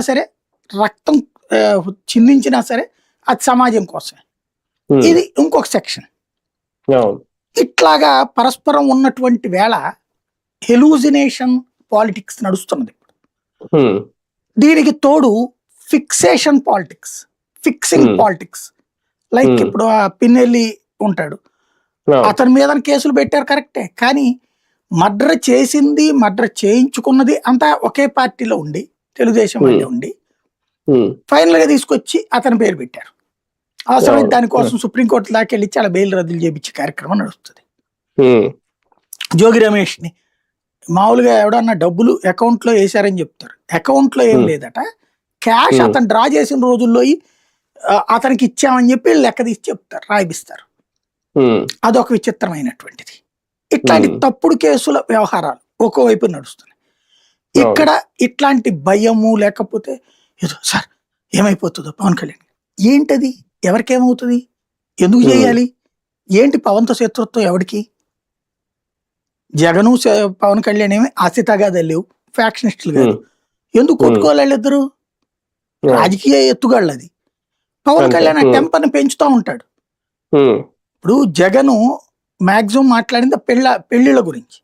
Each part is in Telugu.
సరే రక్తం చిందించినా సరే అది సమాజం కోసమే. ఇది ఇంకొక సెక్షన్. ఇట్లాగా పరస్పరం ఉన్నటువంటి వేళ హెలూజినేషన్ పాలిటిక్స్ నడుస్తున్నది ఉమ్, దీనికి తోడు fixation politics fixing. Politics. Like. ఇప్పుడు ఆ పిన్నెల్లి ఉంటాడు. అతని మీద కేసులు పెట్టారు కరెక్టే. కానీ మర్డర్ చేసింది మర్డర్ చేయించుకున్నది అంతా ఒకే పార్టీలో ఉండి తెలుగుదేశం వాళ్ళే. ఉండి ఫైనల్గా తీసుకొచ్చి అతని పేరు పెట్టారు. అవసరమైతే. దానికోసం సుప్రీంకోర్టు దాకా వెళ్ళి చాలా బెయిల్ రద్దులు చేపించే కార్యక్రమం నడుస్తుంది. జోగి రమేష్ని మామూలుగా ఎవడన్నా డబ్బులు అకౌంట్లో వేశారని చెప్తారు. అకౌంట్లో ఏం. లేదట. క్యాష్. అతను డ్రా చేసిన రోజుల్లో అతనికి ఇచ్చామని చెప్పి లెక్క తీసి చెప్తారు రాయిపిస్తారు. అదొక విచిత్రమైనటువంటిది. ఇట్లాంటి. తప్పుడు కేసుల వ్యవహారాలు ఒక్కోవైపు నడుస్తున్నాయి. ఇక్కడ ఇట్లాంటి భయము లేకపోతే ఏదో సార్ ఏమైపోతుందో పవన్ కళ్యాణ్ ఏంటది? ఎవరికేమవుతుంది? ఎందుకు. చేయాలి? ఏంటి పవన్తో శత్రుత్వం ఎవరికి జగను పవన్ కళ్యాణ్ ఏమి ఆశితగా లేవు ఫ్యాక్షనిస్టులు కాదు. ఎందుకు. కొట్టుకోవాలి వాళ్ళిద్దరు. రాజకీయ ఎత్తుగాళ్ళు అది. పవన్. కళ్యాణ్. టెంపర్ని పెంచుతూ ఉంటాడు. ఇప్పుడు జగను మాక్సిమం మాట్లాడింది పెళ్ళ పెళ్ళిళ్ళ గురించి.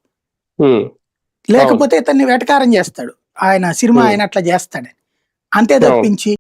లేకపోతే ఇతన్ని వెటకారం చేస్తాడు ఆయన సినిమా. ఆయన అట్లా చేస్తాడని అంతే. తప్పించి